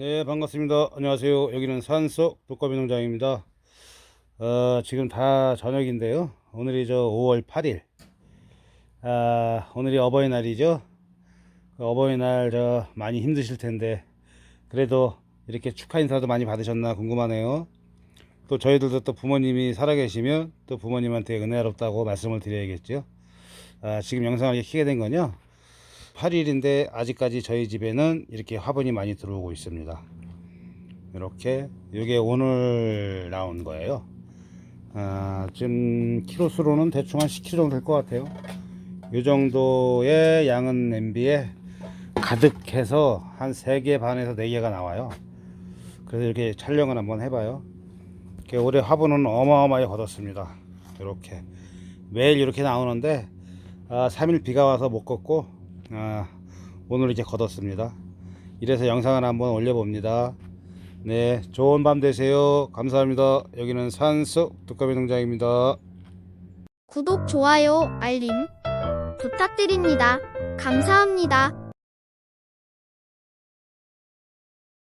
감사합니다. 안녕하세요. 여기는 산속 독거미 농장입니다. 어, 지금 다 저녁인데요. 오늘이 저 5월 8일. 아, 오늘이 어버이날이죠. 그 어버이날 저 많이 힘드실 텐데 그래도 이렇게 축하 인사도 많이 받으셨나 궁금하네요. 또 저희들도 또 부모님이 살아계시면 또 부모님한테 은혜롭다고 말씀을 드려야겠죠. 아, 지금 영상을 키게 된 건요. 8일인데 아직까지 저희 집에는 이렇게 화분이 많이 들어오고 있습니다. 이렇게 이게 오늘 나온 거예요. 아, 지금 키로수로는 대충 한 10kg 정도 될 것 같아요. 이 정도의 양은 냄비에 가득해서 한 3개 반에서 4개가 나와요. 그래서 이렇게 촬영을 한번 해봐요. 이렇게 올해 화분은 어마어마하게 걷었습니다. 이렇게 매일 이렇게 나오는데 아, 3일 비가 와서 못 걷고 아, 오늘 이렇게 걷었습니다. 이래서 영상을 한번 올려봅니다. 네, 좋은 밤 되세요. 감사합니다. 여기는 산속 두꺼비 농장입니다. 구독, 좋아요, 알림 부탁드립니다. 감사합니다.